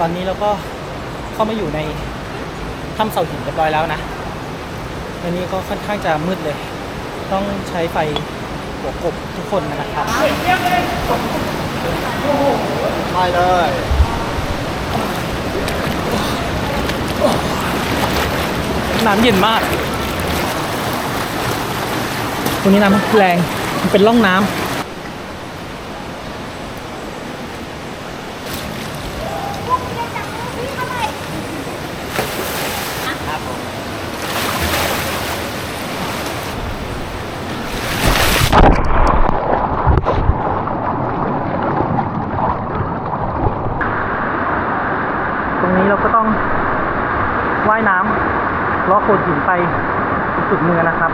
ตอนนี้เราก็เข้ามาอยู่ในถ้ำเสาหินเรียบร้อยแล้วนะอันนี้ก็ค่อนข้างจะมืดเลย ต้องใช้ไฟหัวกบทุกคนนะครับใช่เลยน้ำเย็นมาก ตรงนี้น้ำแรง มันเป็นร่องน้ำ เราก็ต้องว่ายน้ำล้อโขดหินไปอีกจุดหนึ่งนะครับ